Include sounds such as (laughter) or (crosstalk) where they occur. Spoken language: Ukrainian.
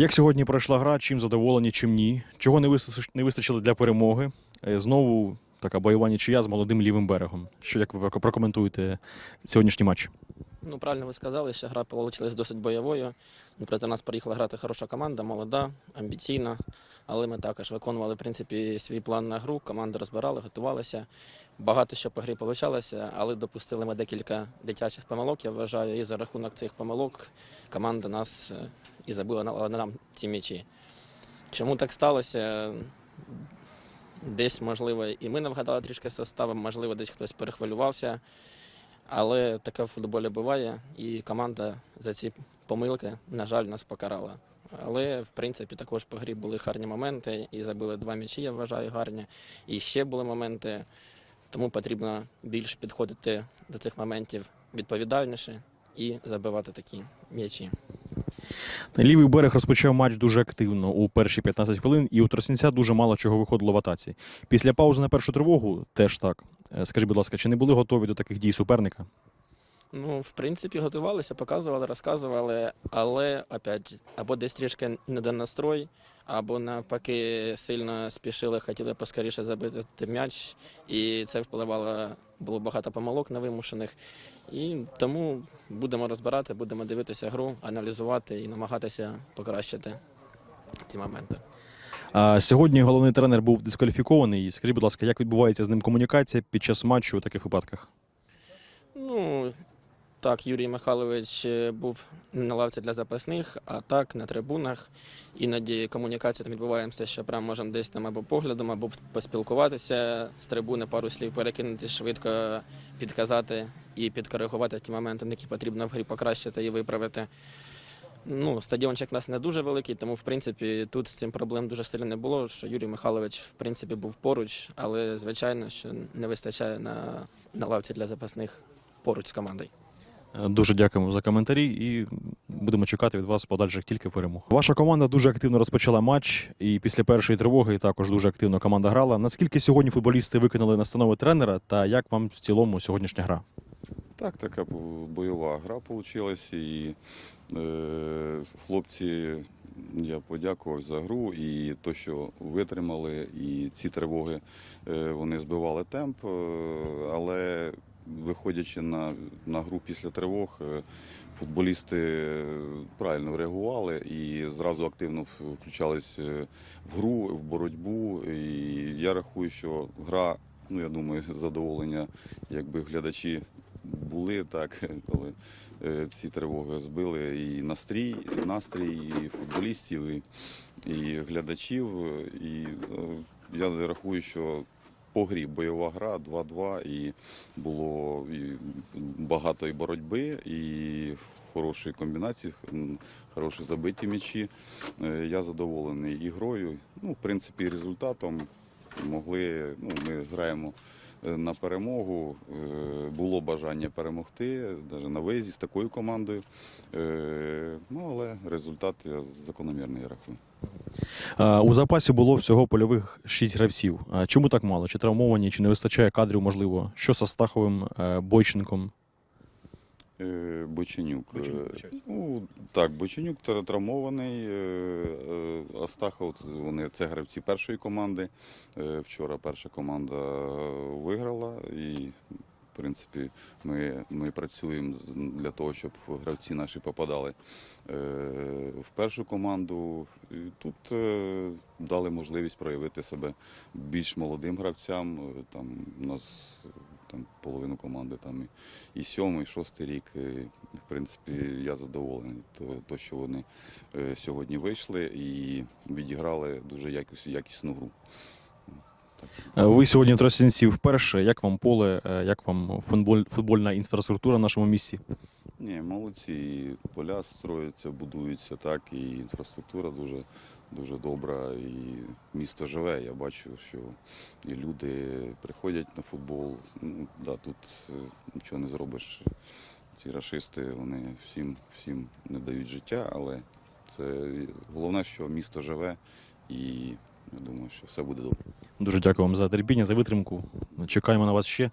Як сьогодні пройшла гра? Чим задоволені, чим ні? Чого не вистачило, для перемоги? Е, Знову така бойова нічия з молодим лівим берегом. Що як ви прокоментуєте сьогоднішній матч? Ну, правильно ви сказали, що гра вийшла досить бойовою. Ну, Проти нас приїхала грати хороша команда, молода, амбіційна. Але ми також виконували в принципі, свій план на гру. Команду розбирали, готувалися. Багато що по грі вийшло, але допустили ми декілька дитячих помилок, я вважаю, і за рахунок цих помилок команда нас е, і забила на, на нам ці м'ячі. Чому так сталося? Десь, можливо, і ми не вгадали трішки составом, можливо, десь хтось перехвилювався. Але таке в футболі буває, і команда за ці помилки, на жаль, нас покарала. Але в принципі також по грі були гарні моменти, і забили два м'ячі, я вважаю, гарні. І ще були моменти, тому потрібно більше підходити до цих моментів відповідальніше і забивати такі м'ячі. Лівий берег розпочав матч дуже активно у перші 15 хвилин, і у Тростянця дуже мало чого виходило в атаці. Після паузи на першу тривогу теж так. Е, Скажіть, будь ласка, чи не були готові до таких дій суперника? Ну, в принципі, готувалися, показували, розказували, але опять або десь трішки недонастрой, або навпаки сильно спішили, хотіли поскоріше забити м'яч, і це впливало, було багато помилок невимушених. І тому будемо розбирати, будемо дивитися гру, аналізувати і намагатися покращити ці моменти. А сьогодні головний тренер був дискваліфікований. Скажіть, будь ласка, як відбувається з ним комунікація під час матчу у таких випадках? Ну, так, Юрій Михайлович е, був на лавці для запасних, а так на трибунах. Іноді комунікація там відбувається, що прямо можемо десь там або поглядом, або поспілкуватися з трибуни, пару слів перекинути, швидко підказати і підкоригувати ті моменти, які потрібно в грі покращити і виправити. Ну, стадіончик у нас не дуже великий, тому в принципі тут з цим проблем дуже сильно не було. Що Юрій Михайлович в принципі був поруч, але звичайно, що не вистачає на, на лавці для запасних поруч з командою. Е, Дуже дякуємо за коментарі і будемо чекати від вас подальших тільки перемог. Ваша команда дуже активно розпочала матч, і після першої тривоги також дуже активно команда грала. Наскільки сьогодні футболісти виконали настанови тренера, та як вам в цілому сьогоднішня гра? Так, така бойова гра вийшла. І е, хлопці, я подякував за гру і то, що витримали, і ці тривоги е, вони збивали темп. е, але виходячи на, на гру після тривог, е, футболісти правильно реагували і зразу активно включались е, в гру, в боротьбу. І я рахую, що гра, ну я думаю, (laughs) задоволення, якби глядачі були так, (laughs) коли е, ці тривоги збили і настрій, настрій і футболістів, і, і глядачів. І е, я рахую, що по грі бойова гра 2-2, і було і багато і боротьби, і хороші комбінації, хороші забиті м'ячі. Е, Я задоволений і грою. Ну, в принципі, результатом могли. Ну, ми граємо е, на перемогу. Е, Було бажання перемогти, навіть на виїзді з такою командою. Ну, але результат закономірний я рахую. Е, У запасі було всього польових шість гравців. Е, Чому так мало? Чи травмовані, чи не вистачає кадрів, можливо? Що з Астаховим, е, Бойченком? Боченюк. Ну, так, Боченюк травмований. Астахов це- вони це гравці першої команди. Вчора перша команда е, виграла і. В принципі, ми, ми працюємо для того, щоб гравці наші попадали е, в першу команду. І тут е, дали можливість проявити себе більш молодим гравцям. Е, Там у нас там половину команди там і, сьомий, і шостий рік. І, в принципі, я задоволений, то, то що вони сьогодні вийшли і відіграли дуже якіс, якісну гру. Е, Ви сьогодні в Тростянці вперше. Як вам поле, е, як вам футболь, футбольна інфраструктура в нашому місті? Ні, молодці, поля строяться, будуються так, і інфраструктура дуже, дуже добра, і місто живе. Я бачу, що і люди приходять на футбол. Ну, да, тут е, нічого не зробиш. Ці рашисти вони всім, всім не дають життя, але це головне, що місто живе, і я думаю, що все буде добре. Дуже дякую вам за терпіння, за витримку. Чекаємо на вас ще.